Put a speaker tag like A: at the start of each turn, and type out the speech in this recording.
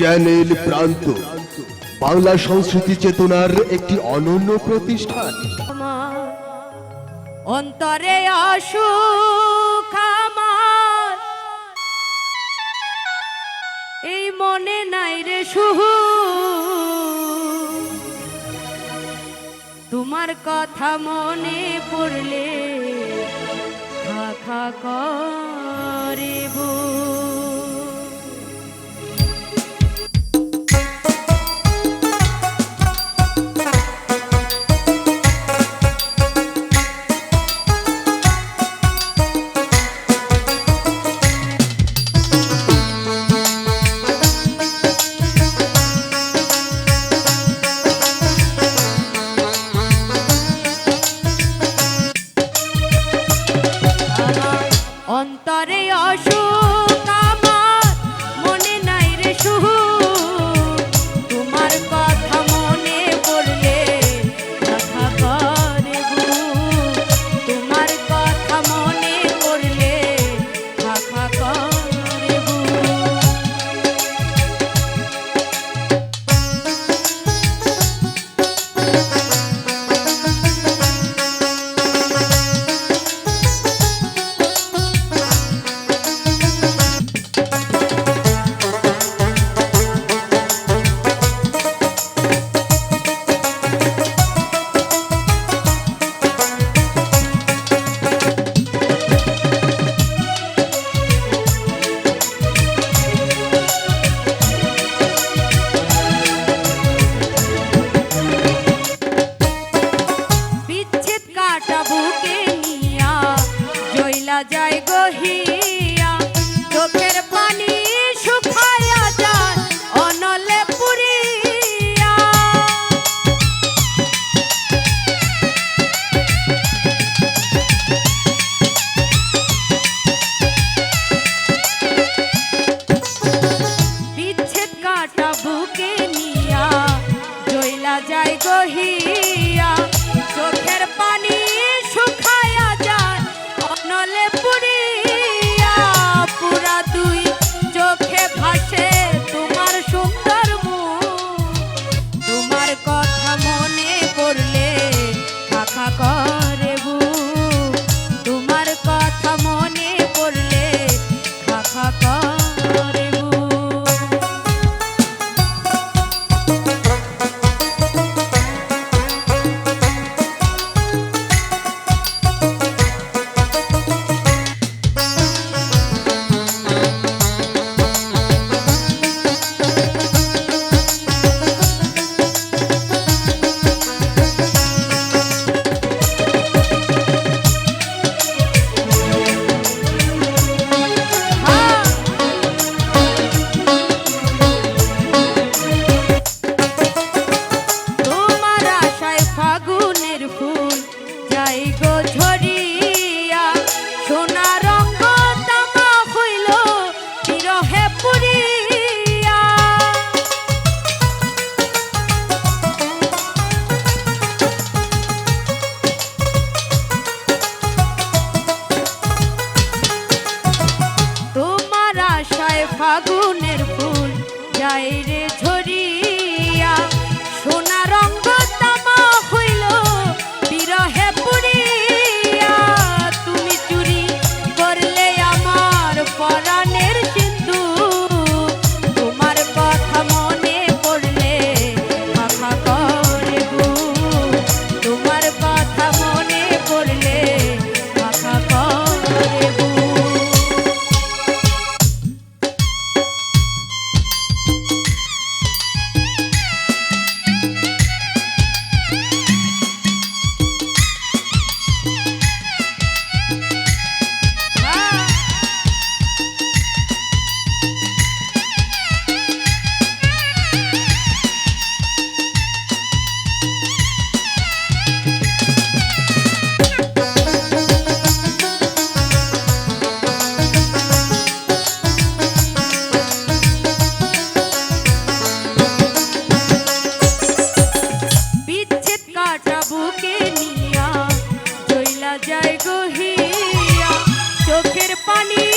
A: Channel প্রান্ত। বাংলা সংস্কৃতি চেতনার একটি অনন্য প্রতিষ্ঠান।
B: অন্তরে অসুখ আমার। এই মনে নাই রে সুহু তোমার কথা মনে পড়লে খা খা করে অন্তরে অসুখ Obrigado. গহিয়া চোখের পানি